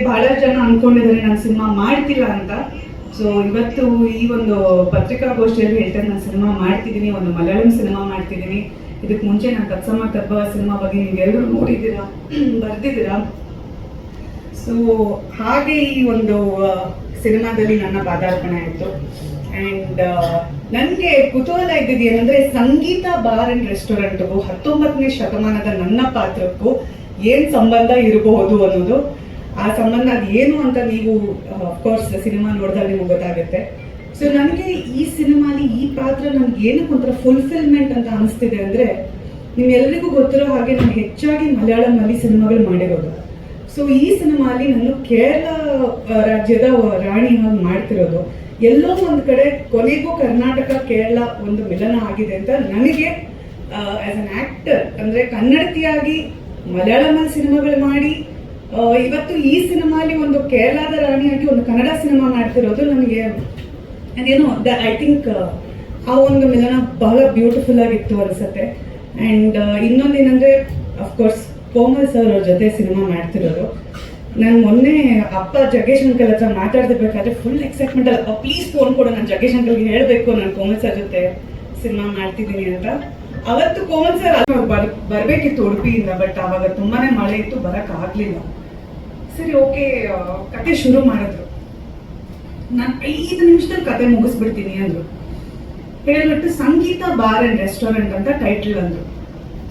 ಬಹಳ ಜನ ಅನ್ಕೊಂಡಿದ್ದಾರೆ, ನಾನು ಸಿನಿಮಾ ಮಾಡ್ತಿಲ್ಲ ಅಂತ. ಸೊ ಇವತ್ತು ಈ ಒಂದು ಪತ್ರಿಕಾಗೋಷ್ಠಿಯಲ್ಲಿ ಹೇಳ್ತಾರೆ, ನಾನು ಸಿನಿಮಾ ಮಾಡ್ತಿದ್ದೀನಿ, ಒಂದು ಮಲಯಾಳಂ ಸಿನಿಮಾ ಮಾಡ್ತಿದ್ದೀನಿ. ಇದಕ್ಕೆ ಮುಂಚೆ ನಾನು ಕತ್ಸಮ್ಮ ತಬ್ಬ ಸಿನಿಮಾ ಬಗ್ಗೆ ನೀವೆಲ್ಲರೂ ನೋಡಿದ್ದೀರಾ, ಬರ್ದಿದ್ದೀರಾ? ಸೊ ಹಾಗೆ ಈ ಒಂದು ಸಿನಿಮಾದಲ್ಲಿ ನನ್ನ ಪಾದಾರ್ಪಣೆ ಆಯಿತು. ಆ್ಯಂಡ್ ನನಗೆ ಕುತೂಹಲ ಇದ್ದಿದ್ದು ಅಂದರೆ ಸಂಗೀತ ಬಾರ್ ಆ್ಯಂಡ್ ರೆಸ್ಟೋರೆಂಟ್ಗೂ ಹತ್ತೊಂಬತ್ತನೇ ಶತಮಾನದ ನನ್ನ ಪಾತ್ರಕ್ಕೂ ಏನು ಸಂಬಂಧ ಇರಬಹುದು ಅನ್ನೋದು ಆ ಸಂಬಂಧ ಅದು ಏನು ಅಂತ ನೀವು ಅಫ್ಕೋರ್ಸ್ ಸಿನಿಮಾ ನೋಡಿದಾಗ ನಿಮ್ಗೆ ಗೊತ್ತಾಗುತ್ತೆ. ಸೊ ನನಗೆ ಈ ಸಿನಿಮಾಲಿ ಈ ಪಾತ್ರ ನನಗೆ ಏನಕ್ಕೆ ಒಂಥರ ಫುಲ್ಫಿಲ್ಮೆಂಟ್ ಅಂತ ಅನಿಸ್ತಿದೆ ಅಂದ್ರೆ, ನಿಮ್ಮೆಲ್ಲರಿಗೂ ಗೊತ್ತಿರೋ ಹಾಗೆ ನಾನು ಹೆಚ್ಚಾಗಿ ಮಲಯಾಳಂನಲ್ಲಿ ಸಿನಿಮಾಗಳು ಮಾಡಿರೋದು. ಸೊ ಈ ಸಿನಿಮಾಲಿ ನಾನು ಕೇರಳ ರಾಜ್ಯದ ರಾಣಿ ಹಾಗೆ ಮಾಡ್ತಿರೋದು. ಎಲ್ಲೋ ಒಂದು ಕಡೆ ಕೊನೆಗೂ ಕರ್ನಾಟಕ, ಕೇರಳ ಒಂದು ಮಿಲನ ಆಗಿದೆ ಅಂತ ನನಗೆ ಆಸ್ ಅನ್ ಆಕ್ಟರ್ ಅಂದ್ರೆ ಕನ್ನಡತಿಯಾಗಿ ಮಲಯಾಳಂ ಸಿನಿಮಾಗಳು ಮಾಡಿ ಇವತ್ತು ಈ ಸಿನಿಮಾಲಿ ಒಂದು ಕೇರಳದ ರಾಣಿಯಾಗಿ ಒಂದು ಕನ್ನಡ ಸಿನಿಮಾ ಮಾಡ್ತಿರೋದು ನನಗೆ ಅದೇನೋ ಐ ಥಿಂಕ್ ಆ ಒಂದು ಮಿಲನ ಬಹಳ ಬ್ಯೂಟಿಫುಲ್ ಆಗಿತ್ತು ಅನ್ಸುತ್ತೆ. ಅಂಡ್ ಇನ್ನೊಂದೇನಂದ್ರೆ ಅಫ್ಕೋರ್ಸ್ ಕೋಮಲ್ ಸರ್ ಅವ್ರ ಜೊತೆ ಸಿನಿಮಾ ಮಾಡ್ತಿರೋದು. ನಾನು ಮೊನ್ನೆ ಅಪ್ಪ ಜಗ್ಗೇಶ್ ಅಂಕಲ್ ಹತ್ರ ಮಾತಾಡ್ತಿರ್ಬೇಕಾದ್ರೆ ಫುಲ್ ಎಕ್ಸೈಟ್ಮೆಂಟ್ ಅಲ್ಲ. ಪ್ಲೀಸ್ ಫೋನ್ ಕೊಡು, ನಾನು ಜಗ್ಗೇಶ್ ಅಂಕಲ್ಗೆ ಹೇಳಬೇಕು ನಾನು ಕೋಮಲ್ ಸರ್ ಜೊತೆ ಸಿನಿಮಾ ಮಾಡ್ತಿದ್ದೀನಿ ಅಂತ. ಅವತ್ತು ಕೋಮಲ್ ಸರ್ ಬರಬೇಕಿತ್ತು ಬರ್, ಬರ್ಬೇಕಿತ್ತು ಉಡುಪಿಯಿಂದ ಬಟ್ ಅವಾಗ ತುಂಬಾನೇ ಮಳೆ ಇತ್ತು, ಬರಕ್ ಆಗ್ಲಿಲ್ಲ. ಸರಿ, ಓಕೆ ಕತೆ ಶುರು ಮಾಡಿದ್ರು. ನಾನು ಐದು ನಿಮಿಷದಲ್ಲಿ ಕತೆ ಮುಗಿಸ್ಬಿಡ್ತೀನಿ ಅಂದ್ರು. ಹೇಳ್ಬಿಟ್ಟು ಸಂಗೀತ ಬಾರ್ ಅಂಡ್ ರೆಸ್ಟೋರೆಂಟ್ ಅಂತ ಟೈಟಲ್ ಅಂದ್ರು.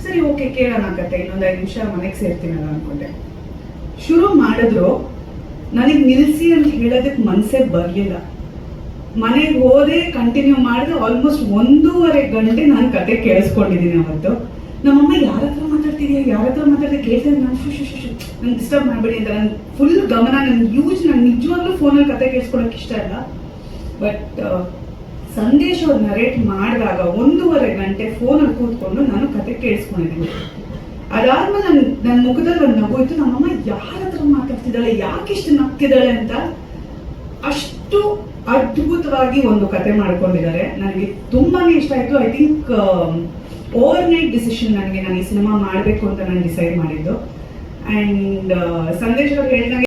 ಸರಿ, ಓಕೆ, ಕೇಳೋಣ ಕತೆ, ಇನ್ನೊಂದು ಐದು ನಿಮಿಷ ಮನೆಗೆ ಸೇರ್ತೀನಲ್ಲ ಅನ್ಕೊಂಡೆ. ಶುರು ಮಾಡಿದ್ರು, ನನಗೆ ನಿಲ್ಸಿ ಅಂತ ಹೇಳೋದಕ್ಕೆ ಮನಸ್ಸೇ ಬರಲಿಲ್ಲ. ಮನೆಗೆ ಹೋದೆ ಕಂಟಿನ್ಯೂ ಮಾಡಿದ್ರೆ ಆಲ್ಮೋಸ್ಟ್ ಒಂದೂವರೆ ಗಂಟೆ ನಾನು ಕತೆ ಕೇಳಿಸ್ಕೊಂಡಿದ್ದೀನಿ ಅವತ್ತು. ನಮ್ಮಮ್ಮ ಯಾರ ಹತ್ರ ಮಾತಾಡ್ತಿದ್ಯಾ? ಯಾರ ಹತ್ರ ಮಾತಾಡ್ತಾ ಕೇಳ್ತಾರೆ ನಾನು. ಶು ಶು ಶು ನಂಗೆ ಡಿಸ್ಟರ್ಬ್ ಮಾಡಬೇಡಿ ಅಂತ. ನನ್ನ ಫುಲ್ ಗಮನ ನನ್ನ ಯೂಸ್ ನಾನು ನಿಜವಾಗ್ಲೂ ಫೋನಲ್ಲಿ ಕತೆ ಕೇಳಿಸ್ಕೊಳಕ್ಕೆ ಇಷ್ಟ ಇಲ್ಲ. ಬಟ್ ಸಂದೇಶ ನರೇಟ್ ಮಾಡಿದಾಗ ಒಂದೂವರೆ ಗಂಟೆ ಫೋನಲ್ಲಿ ಕೂತ್ಕೊಂಡು ನಾನು ಕತೆ ಕೇಳಿಸ್ಕೊಂಡಿದ್ದೀನಿ ಅದಾದ್ಮೇಲೆ ನನ್ನ ನನ್ನ ಮುಖದಲ್ಲಿ ಒಂದು ನಗು ಇತ್ತು. ನಮ್ಮಮ್ಮ ಯಾರ ಹತ್ರ ಮಾತಾಡ್ತಿದ್ದಾಳೆ? ಯಾಕೆ ಇಷ್ಟು ನಗ್ತಿದ್ದಾಳೆ ಅಂತ ಅಷ್ಟು ಅದ್ಭುತವಾಗಿ ಒಂದು ಕತೆ ಮಾಡ್ಕೊಂಡಿದ್ದಾರೆ. ನನಗೆ ತುಂಬಾನೇ ಇಷ್ಟ ಆಯ್ತು. I think overnight decision ನನಗೆ ನಾನು ಈ ಸಿನಿಮಾ ಮಾಡಬೇಕು ಅಂತ ನಾನು ಡಿಸೈಡ್ ಮಾಡಿದ್ದು. ಅಂಡ್ ಸಂದೇಶ್ ಅವ್ರು ಹೇಳಿದಾಗ